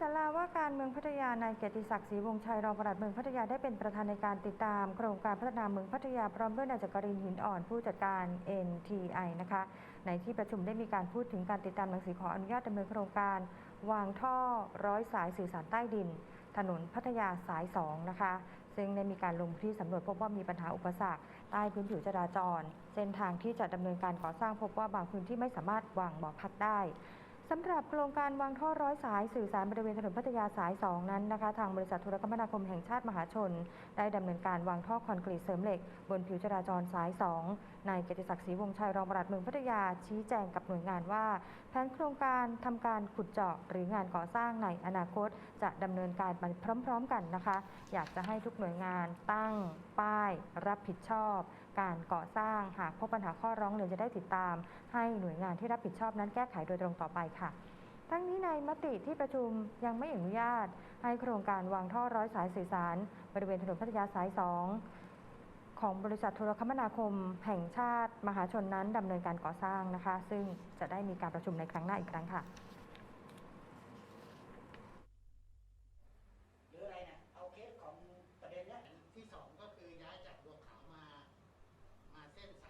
ศาลาว่าการเมืองพัทยานายเกียรติศักดิ์ศรีวงศ์ชัยรองปลัดเมืองพัทยาได้เป็นประธานในการติดตาม โครงการพัฒนาเมืองพัทยาพร้อมด้วยนายจักรินหินอ่อนผู้จัดการ NTI นะคะในที่ประชุมได้มีการพูดถึงการติดตามหนังสือขออนุญาตดำเนินโครงการ วางท่อร้อยสายสื่อสารใต้ดิน ถนนพัทยาสาย 2 นะคะ ซึ่งได้มีการลงพื้นที่สำรวจพบว่ามีปัญหาอุปสรรคใต้พื้นผิวจราจร เส้นทางที่จะดำเนินการก่อสร้างพบว่าบางพื้นที่ไม่สามารถวางบ่อพักได้ สำหรับโครงการวางท่อร้อยสายสื่อสารบริเวณถนนพัทยาสาย 2 นั้นนะคะ ทางบริษัทโทรคมนาคมแห่งชาติมหาชน ได้ดำเนินการวางท่อคอนกรีตเสริมเหล็ก บนผิวจราจรสาย 2 นายเกติศักดิ์ศรีวงศ์ชัยรองปลัดเมืองพัทยาชี้แจงกับหน่วยงานว่า แผนโครงการทำการขุดเจาะหรืองานก่อสร้างในอนาคต จะดำเนินการไปพร้อม ๆ กันนะคะ อยากจะให้ทุกหน่วยงานตั้งป้าย รับผิดชอบ การก่อสร้างหากพบปัญหาข้อร้องเรียนจะได้ติดตาม ให้หน่วยงานที่รับผิดชอบนั้นแก้ไขโดยตรงต่อไปค่ะค่ะ ทั้งนี้ในมติที่ประชุมยังไม่อนุญาต ให้โครงการวางท่อร้อยสายสื่อสาร บริเวณถนนพัทยาสาย 2 ของบริษัทโทรคมนาคมแห่งชาติ มหาชนนั้นดำเนินการก่อสร้างนะคะ ซึ่งจะได้มีการประชุมในครั้งหน้าอีกครั้งค่ะที่สองก็คือย้ายจากบัวขาวมา มาเส้นส